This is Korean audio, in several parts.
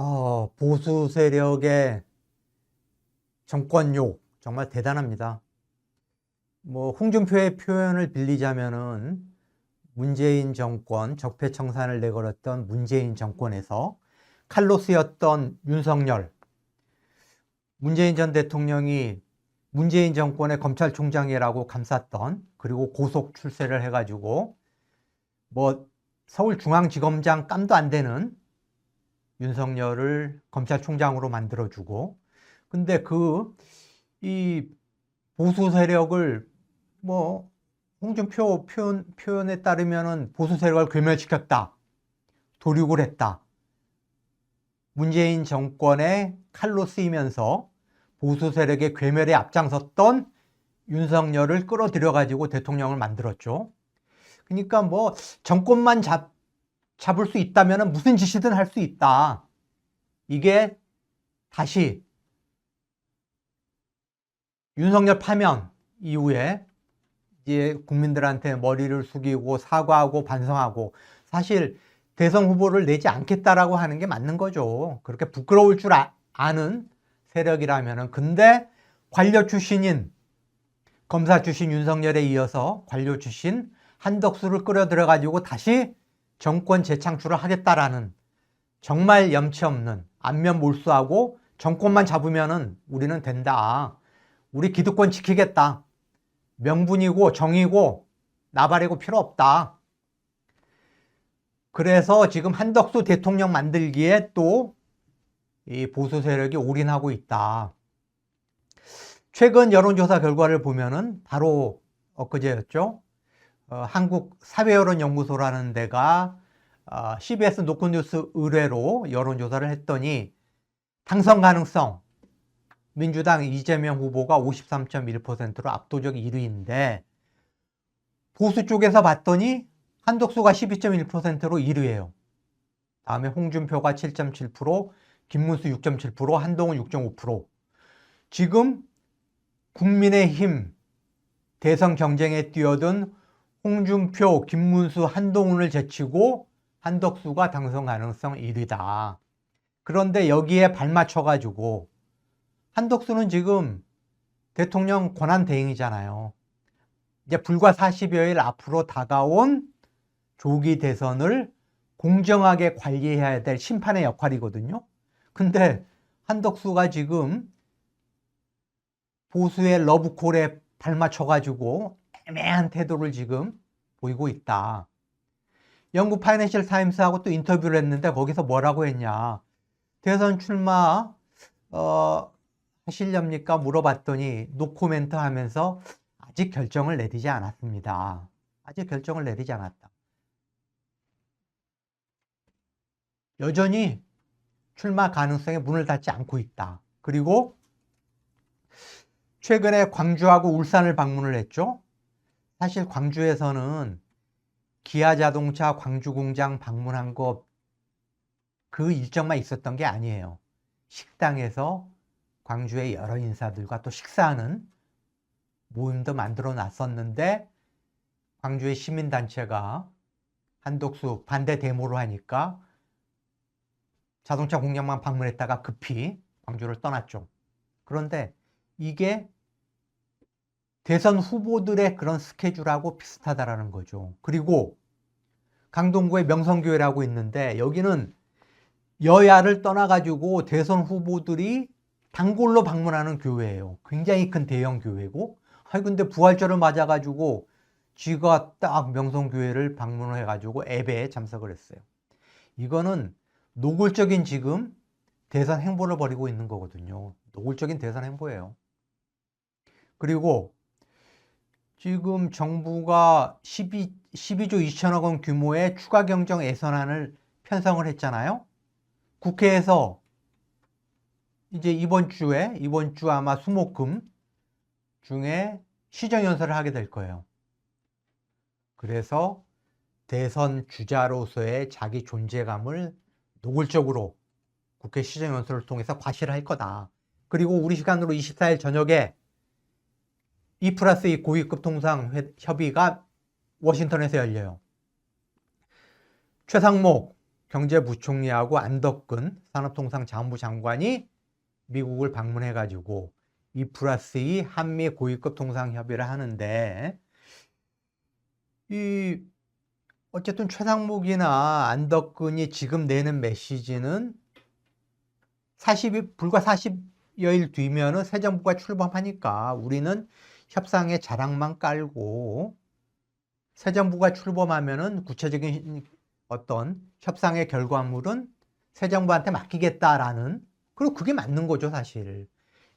어, 보수 세력의 정권욕 정말 대단합니다. 뭐 홍준표의 표현을 빌리자면은 문재인 정권 적폐청산을 내걸었던 문재인 정권에서 칼로 쓰였던 윤석열 문재인 전 대통령이 문재인 정권의 검찰총장이라고 감쌌던 그리고 고속 출세를 해가지고 뭐 서울중앙지검장 깜도 안 되는 윤석열을 검찰총장으로 만들어주고 근데 그 이 보수 세력을 뭐 홍준표 표현, 표현에 따르면은 보수 세력을 괴멸시켰다 도륙을 했다 문재인 정권의 칼로 쓰이면서 보수 세력의 괴멸에 앞장섰던 윤석열을 끌어들여 가지고 대통령을 만들었죠. 그러니까 뭐 정권만 잡, 잡을 수 있다면 무슨 짓이든 할 수 있다. 이게 다시 윤석열 파면 이후에 이제 국민들한테 머리를 숙이고 사과하고 반성하고 사실 대선 후보를 내지 않겠다라고 하는 게 맞는 거죠. 그렇게 부끄러울 줄 아, 아는 세력이라면은 근데 관료 출신인 검사 출신 윤석열에 이어서 관료 출신 한덕수를 끌어들여 가지고 다시 정권 재창출을 하겠다라는 정말 염치 없는 안면 몰수하고 정권만 잡으면은 우리는 된다. 우리 기득권 지키겠다. 명분이고 정이고 나발이고 필요 없다. 그래서 지금 한덕수 대통령 만들기에 또 이 보수 세력이 올인하고 있다. 최근 여론조사 결과를 보면은 바로 엊그제였죠. 어, 한국 사회여론연구소라는 데가 어, CBS 노컷뉴스 의뢰로 여론조사를 했더니 당선 가능성 민주당 이재명 후보가 53.1%로 압도적 1위인데 보수 쪽에서 봤더니 한덕수가 12.1%로 1위예요. 다음에 홍준표가 7.7%, 김문수 6.7%, 한동훈 6.5%. 지금 국민의힘 대선 경쟁에 뛰어든 홍준표, 김문수, 한동훈을 제치고 한덕수가 당선 가능성 1위다. 그런데 여기에 발맞춰가지고 한덕수는 지금 대통령 권한 대행이잖아요. 이제 불과 40여일 앞으로 다가온 조기 대선을 공정하게 관리해야 될 심판의 역할이거든요. 근데 한덕수가 지금 보수의 러브콜에 발맞춰가지고 애매한 태도를 지금 보이고 있다. 영국 파이낸셜 타임스하고 또 인터뷰를 했는데 거기서 뭐라고 했냐. 대선 출마 어, 하실렵니까? 물어봤더니 노코멘트 하면서 아직 결정을 내리지 않았습니다. 아직 결정을 내리지 않았다. 여전히 출마 가능성에 문을 닫지 않고 있다. 그리고 최근에 광주하고 울산을 방문을 했죠. 사실 광주에서는 기아 자동차 광주 공장 방문한 거그 일정만 있었던 게 아니에요. 식당에서 광주의 여러 인사들과 또 식사하는 모임도 만들어 놨었는데 광주의 시민단체가 한독수 반대 데모로 하니까 자동차 공장만 방문했다가 급히 광주를 떠났죠. 그런데 이게 대선 후보들의 그런 스케줄하고 비슷하다라는 거죠. 그리고 강동구의 명성교회라고 있는데 여기는 여야를 떠나가지고 대선 후보들이 단골로 방문하는 교회예요. 굉장히 큰 대형 교회고. 아니 근데 부활절을 맞아가지고 쥐가 딱 명성교회를 방문을 해가지고 예배에 참석을 했어요. 이거는 노골적인 지금 대선 행보를 벌이고 있는 거거든요. 노골적인 대선 행보예요. 그리고 지금 정부가 12, 12조 2천억 원 규모의 추가 경정 예산안을 편성을 했잖아요. 국회에서 이제 이번 주에 이번 주 아마 수목금 중에 시정연설을 하게 될 거예요. 그래서 대선 주자로서의 자기 존재감을 노골적으로 국회 시정연설을 통해서 과시를 할 거다. 그리고 우리 시간으로 24일 저녁에 2 플러스 2 고위급 통상 협의가 워싱턴에서 열려요. 최상목 경제부총리하고 안덕근 산업통상 자원부 장관이 미국을 방문해가지고 이 플러스 이 한미 고위급 통상 협의를 하는데 이 어쨌든 최상목이나 안덕근이 지금 내는 메시지는 40이 불과 40여일 뒤면은 새 정부가 출범하니까 우리는 협상의 자랑만 깔고 새 정부가 출범하면은 구체적인 어떤 협상의 결과물은 새 정부한테 맡기겠다라는 그리고 그게 맞는 거죠 사실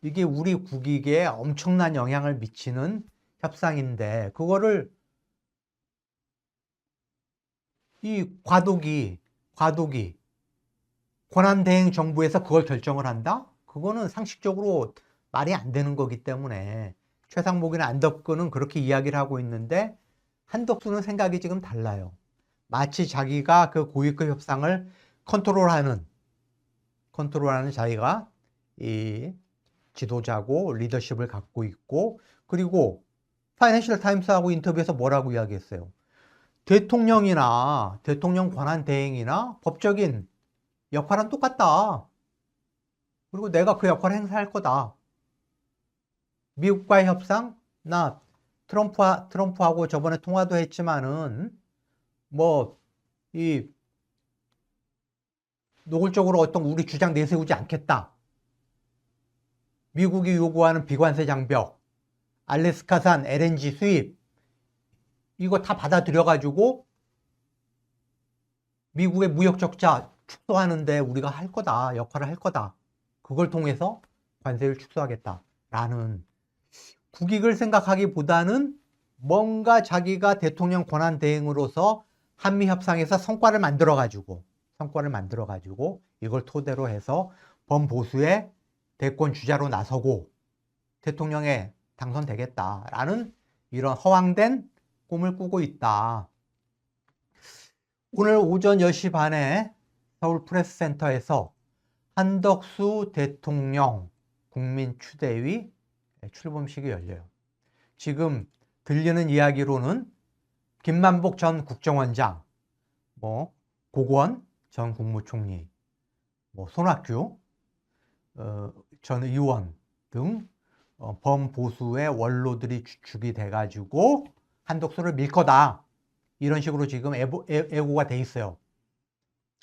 이게 우리 국익에 엄청난 영향을 미치는 협상인데 그거를 이 과도기 과도기 권한대행 정부에서 그걸 결정을 한다? 그거는 상식적으로 말이 안 되는 거기 때문에 최상목이나 안덕근은 그렇게 이야기를 하고 있는데 한덕수는 생각이 지금 달라요. 마치 자기가 그 고위급 협상을 컨트롤하는 컨트롤하는 자기가 이 지도자고 리더십을 갖고 있고 그리고 파이낸셜 타임스하고 인터뷰에서 뭐라고 이야기했어요? 대통령이나 대통령 권한 대행이나 법적인 역할은 똑같다. 그리고 내가 그 역할을 행사할 거다. 미국과의 협상, 나 트럼프, 트럼프하고 저번에 통화도 했지만은, 뭐, 이, 노골적으로 어떤 우리 주장 내세우지 않겠다. 미국이 요구하는 비관세 장벽, 알래스카산 LNG 수입, 이거 다 받아들여 가지고, 미국의 무역 적자 축소하는데 우리가 할 거다, 역할을 할 거다. 그걸 통해서 관세를 축소하겠다. 라는 국익을 생각하기보다는 뭔가 자기가 대통령 권한 대행으로서 한미 협상에서 성과를 만들어 가지고 성과를 만들어 가지고 이걸 토대로 해서 범보수의 대권 주자로 나서고 대통령에 당선되겠다라는 이런 허황된 꿈을 꾸고 있다. 오늘 오전 10시 반에 서울 프레스센터에서 한덕수 대통령 국민 추대위 출범식이 열려요. 지금 들리는 이야기로는 김만복 전 국정원장, 뭐 고건 전 국무총리, 뭐 손학규 어, 전 의원 등 어, 범보수의 원로들이 주축이 돼가지고 한덕수를 밀 거다. 이런 식으로 지금 애보, 애, 애고가 돼 있어요.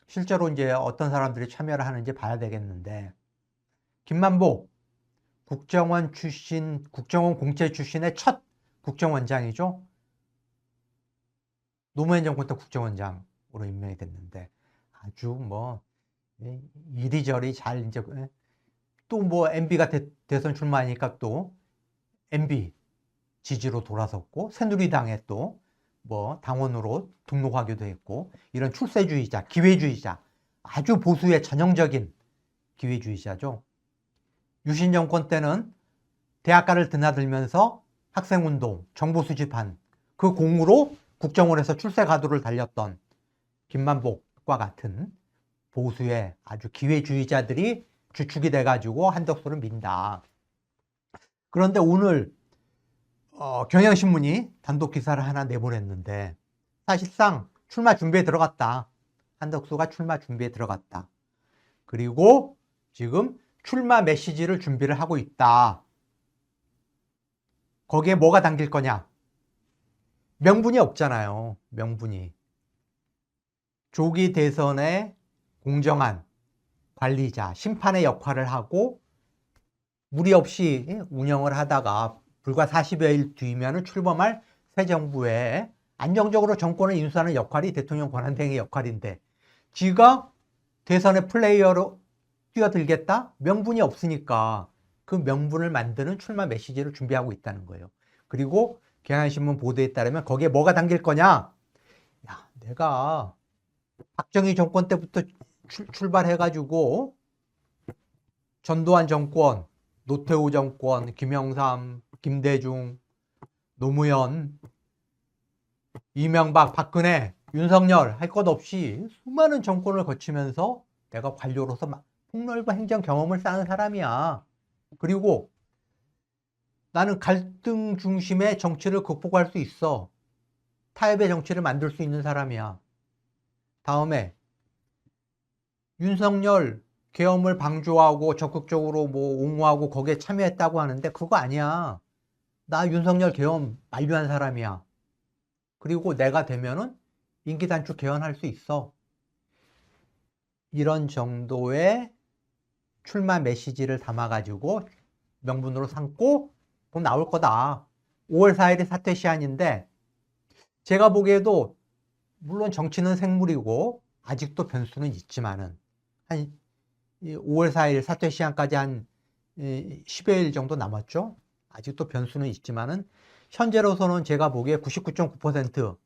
실제로 이제 어떤 사람들이 참여를 하는지 봐야 되겠는데 김만복 국정원 출신 국정원 공채 출신의 첫 국정원장이죠. 노무현 정권 때 국정원장으로 임명이 됐는데 아주 뭐 이리저리 잘 이제 또 뭐 MB가 대, 대선 출마하니까 또 MB 지지로 돌아섰고 새누리당에 또 뭐 당원으로 등록하기도 했고 이런 출세주의자, 기회주의자 아주 보수의 전형적인 기회주의자죠. 유신 정권 때는 대학가를 드나들면서 학생운동, 정보 수집한 그 공으로 국정원에서 출세 가도를 달렸던 김만복과 같은 보수의 아주 기회주의자들이 주축이 돼가지고 한덕수를 민다. 그런데 오늘 어, 경향신문이 단독 기사를 하나 내보냈는데 사실상 출마 준비에 들어갔다. 한덕수가 출마 준비에 들어갔다. 그리고 지금 출마 메시지를 준비를 하고 있다. 거기에 뭐가 담길 거냐? 명분이 없잖아요. 명분이. 조기 대선의 공정한 관리자, 심판의 역할을 하고 무리 없이 운영을 하다가 불과 40여일 뒤면 출범할 새 정부에 안정적으로 정권을 인수하는 역할이 대통령 권한대행의 역할인데 지가 대선의 플레이어로 뛰어들겠다? 명분이 없으니까 그 명분을 만드는 출마 메시지를 준비하고 있다는 거예요. 그리고 경향신문 보도에 따르면 거기에 뭐가 담길 거냐? 야, 내가 박정희 정권 때부터 출, 발해가지고 전두환 정권, 노태우 정권, 김영삼, 김대중, 노무현, 이명박, 박근혜, 윤석열 할 것 없이 수많은 정권을 거치면서 내가 관료로서 폭넓은 행정 경험을 쌓은 사람이야. 그리고 나는 갈등 중심의 정치를 극복할 수 있어. 타협의 정치를 만들 수 있는 사람이야. 다음에 윤석열 계엄을 방조하고 적극적으로 뭐 옹호하고 거기에 참여했다고 하는데 그거 아니야. 나 윤석열 계엄 만류한 사람이야. 그리고 내가 되면은 임기 단축 개헌할 수 있어. 이런 정도의 출마 메시지를 담아가지고 명분으로 삼고 그럼 나올 거다. 5월 4일이 사퇴 시한인데 제가 보기에도 물론 정치는 생물이고 아직도 변수는 있지만은 한 5월 4일 사퇴 시한까지 한 10여일 정도 남았죠. 아직도 변수는 있지만은 현재로서는 제가 보기에 99.9%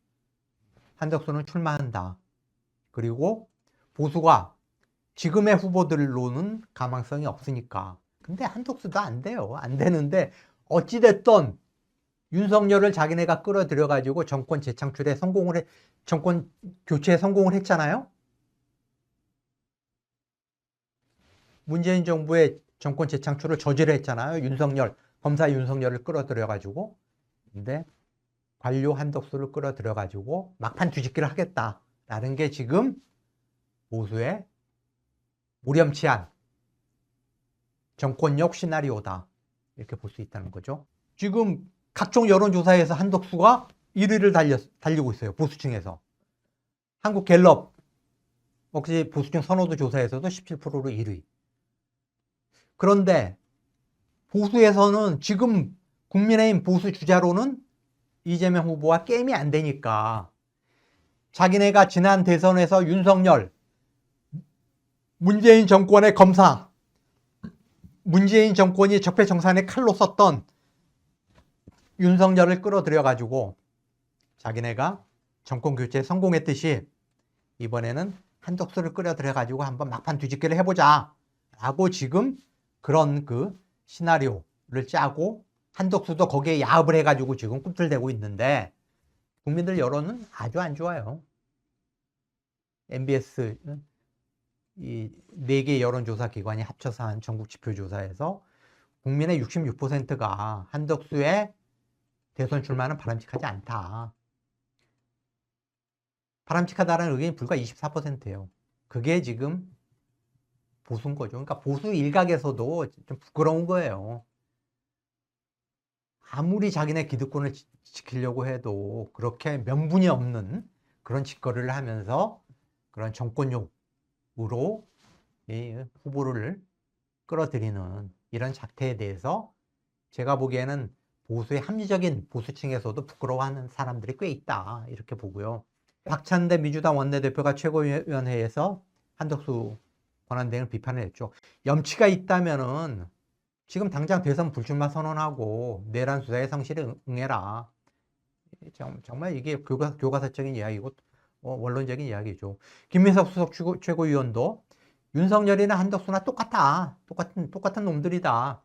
한덕수는 출마한다. 그리고 보수가 지금의 후보들로는 가망성이 없으니까. 근데 한덕수도 안 돼요. 안 되는데 어찌됐던 윤석열을 자기네가 끌어들여 가지고 정권 재창출에 성공을 해, 정권 교체에 성공을 했잖아요. 문재인 정부의 정권 재창출을 저지를 했잖아요. 윤석열, 검사 윤석열을 끌어들여 가지고. 근데 관료 한덕수를 끌어들여 가지고 막판 뒤집기를 하겠다라는 게 지금 보수의 무렴치한 정권력 시나리오다. 이렇게 볼 수 있다는 거죠. 지금 각종 여론조사에서 한덕수가 1위를 달려, 달리고 있어요. 보수층에서. 한국 갤럽, 혹시 보수층 선호도 조사에서도 17%로 1위. 그런데 보수에서는 지금 국민의힘 보수 주자로는 이재명 후보와 게임이 안 되니까 자기네가 지난 대선에서 윤석열, 문재인 정권의 검사, 문재인 정권이 적폐청산의 칼로 썼던 윤석열을 끌어들여 가지고 자기네가 정권 교체에 성공했듯이 이번에는 한덕수를 끌어들여 가지고 한번 막판 뒤집기를 해보자 라고 지금 그런 그 시나리오를 짜고 한덕수도 거기에 야합을 해가지고 지금 꿈틀대고 있는데 국민들 여론은 아주 안 좋아요. MBS 이 네 개 여론조사 기관이 합쳐서 한 전국 지표조사에서 국민의 66%가 한덕수의 대선 출마는 바람직하지 않다. 바람직하다는 의견이 불과 24%예요. 그게 지금 보수인 거죠. 그러니까 보수 일각에서도 좀 부끄러운 거예요. 아무리 자기네 기득권을 지- 지키려고 해도 그렇게 명분이 없는 그런 짓거리를 하면서 그런 정권욕 으로 이 후보를 끌어들이는 이런 작태에 대해서 제가 보기에는 보수의 합리적인 보수층에서도 부끄러워하는 사람들이 꽤 있다 이렇게 보고요. 박찬대 민주당 원내대표가 최고위원회에서 한덕수 권한대행을 비판을 했죠. 염치가 있다면은 지금 당장 대선 불출마 선언하고 내란 수사에 성실히 응- 응해라. 정- 정말 이게 교과, 교과서적인 이야기고 어, 원론적인 이야기죠. 김민석 수석 최고, 최고위원도 윤석열이나 한덕수나 똑같아. 똑같은 똑같은 놈들이다.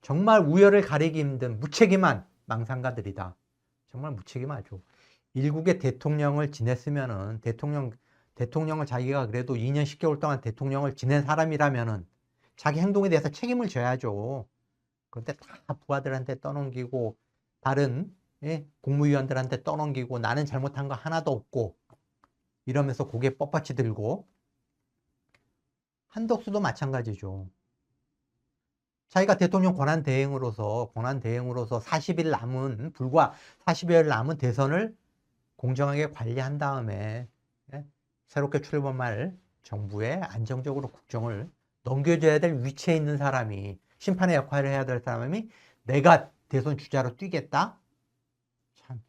정말 우열을 가리기 힘든 무책임한 망상가들이다. 정말 무책임하죠. 일국의 대통령을 지냈으면은 대통령 대통령을 자기가 그래도 2년 10개월 동안 대통령을 지낸 사람이라면은 자기 행동에 대해서 책임을 져야죠. 그런데 다 부하들한테 떠넘기고 다른 예, 국무위원들한테 떠넘기고 나는 잘못한 거 하나도 없고 이러면서 고개 뻣뻣이 들고 한덕수도 마찬가지죠. 자기가 대통령 권한 대행으로서 권한 대행으로서 40일 남은 불과 40여일 남은 대선을 공정하게 관리한 다음에 예, 새롭게 출범할 정부에 안정적으로 국정을 넘겨줘야 될 위치에 있는 사람이 심판의 역할을 해야 될 사람이 내가 대선 주자로 뛰겠다? 참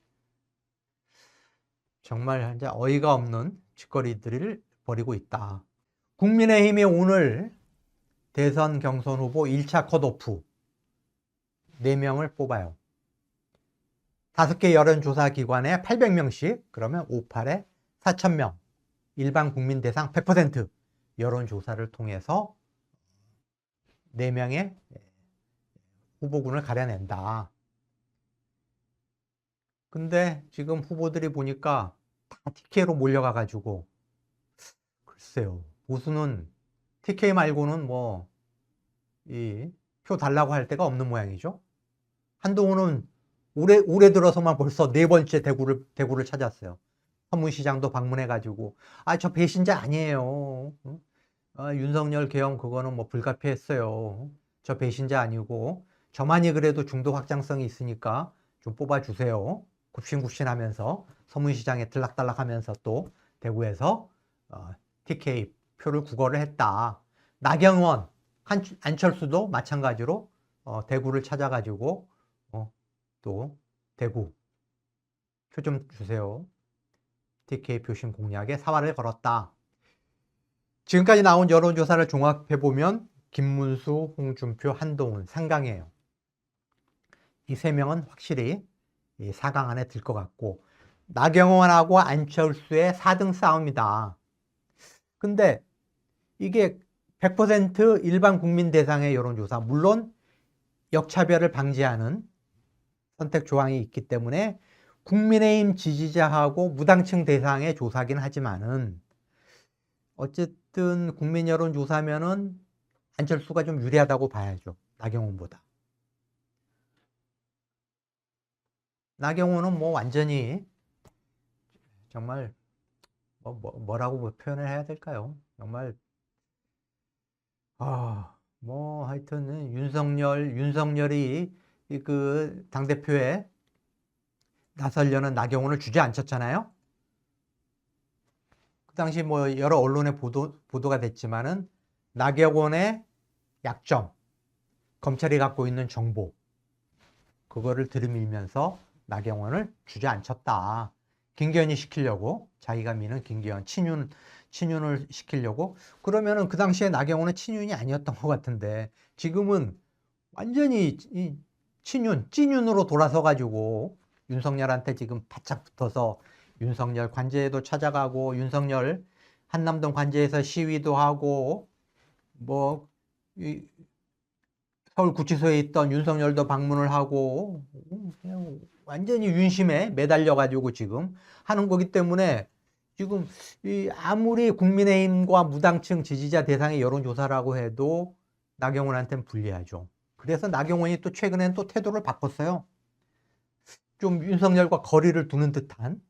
정말 이제 어이가 없는 짓거리들을 벌이고 있다. 국민의힘이 오늘 대선 경선 후보 1차 컷오프 4명을 뽑아요. 5개 여론조사 기관에 800명씩 그러면 58에 4,000명 일반 국민 대상 100% 여론조사를 통해서 4명의 후보군을 가려낸다. 근데 지금 후보들이 보니까 다 TK로 몰려가가지고 글쎄요. 보수는 TK 말고는 뭐, 이, 표 달라고 할 데가 없는 모양이죠. 한동훈은 올해, 올해 들어서만 벌써 네 번째 대구를, 대구를 찾았어요. 서문시장도 방문해가지고, 아, 저 배신자 아니에요. 응? 아, 윤석열 계엄 그거는 뭐 불가피했어요. 저 배신자 아니고 저만이 그래도 중도 확장성이 있으니까 좀 뽑아주세요. 굽신굽신하면서 서문시장에 들락달락하면서 또 대구에서 어, TK 표를 구걸을 했다. 나경원, 한, 안철수도 마찬가지로 어, 대구를 찾아가지고 어, 또 대구 표 좀 주세요. TK 표심 공략에 사활을 걸었다. 지금까지 나온 여론조사를 종합해 보면 김문수, 홍준표, 한동훈 상강해요. 이 세 명은 확실히 이 4강 안에 들 것 같고 나경원하고 안철수의 4등 싸움이다. 근데 이게 100% 일반 국민 대상의 여론조사 물론 역차별을 방지하는 선택 조항이 있기 때문에 국민의힘 지지자하고 무당층 대상의 조사긴 하지만은 어쨌든 국민 여론 조사면은 안철수가 좀 유리하다고 봐야죠. 나경원보다. 나경원은 뭐 완전히 정말 뭐, 뭐 뭐라고 뭐 표현을 해야 될까요? 정말 아, 뭐 하여튼 윤석열 윤석열이 이그 당대표에 나서려는 나경원을 주저앉혔잖아요. 그 당시 뭐 여러 언론에 보도 보도가 됐지만은 나경원의 약점, 검찰이 갖고 있는 정보 그거를 들이밀면서 나경원을 주저앉혔다. 김기현이 시키려고 자기가 미는 김기현 친윤 친윤을 시키려고 그러면은 그 당시에 나경원은 친윤이 아니었던 것 같은데 지금은 완전히 이 친윤 찐윤으로 돌아서 가지고 윤석열한테 지금 바짝 붙어서 윤석열 관제에도 찾아가고 윤석열 한남동 관제에서 시위도 하고 뭐 이, 서울 구치소에 있던 윤석열도 방문을 하고 그냥 완전히 윤심에 매달려 가지고 지금 하는 거기 때문에 지금 이 아무리 국민의힘과 무당층 지지자 대상의 여론조사라고 해도 나경원한테는 불리하죠. 그래서 나경원이 또 최근엔 또 태도를 바꿨어요. 좀 윤석열과 거리를 두는 듯한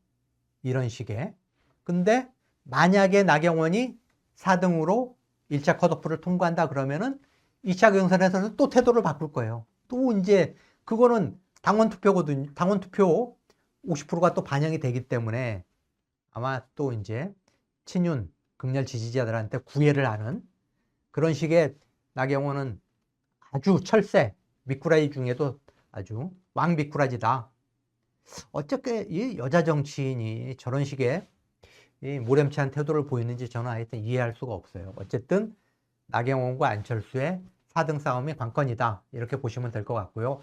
이런 식의. 근데 만약에 나경원이 4등으로 1차 컷오프를 통과한다 그러면은 2차 경선에서는 또 태도를 바꿀 거예요. 또 이제 그거는 당원 투표거든요. 당원 투표 50%가 또 반영이 되기 때문에 아마 또 이제 친윤 극렬 지지자들한테 구애를 하는 그런 식의 나경원은 아주 철새 미꾸라지 중에도 아주 왕 미꾸라지다. 어떻게 이 여자 정치인이 저런 식의 이 모렴치한 태도를 보이는지 저는 하여튼 이해할 수가 없어요. 어쨌든 나경원과 안철수의 4등 싸움이 관건이다. 이렇게 보시면 될 것 같고요.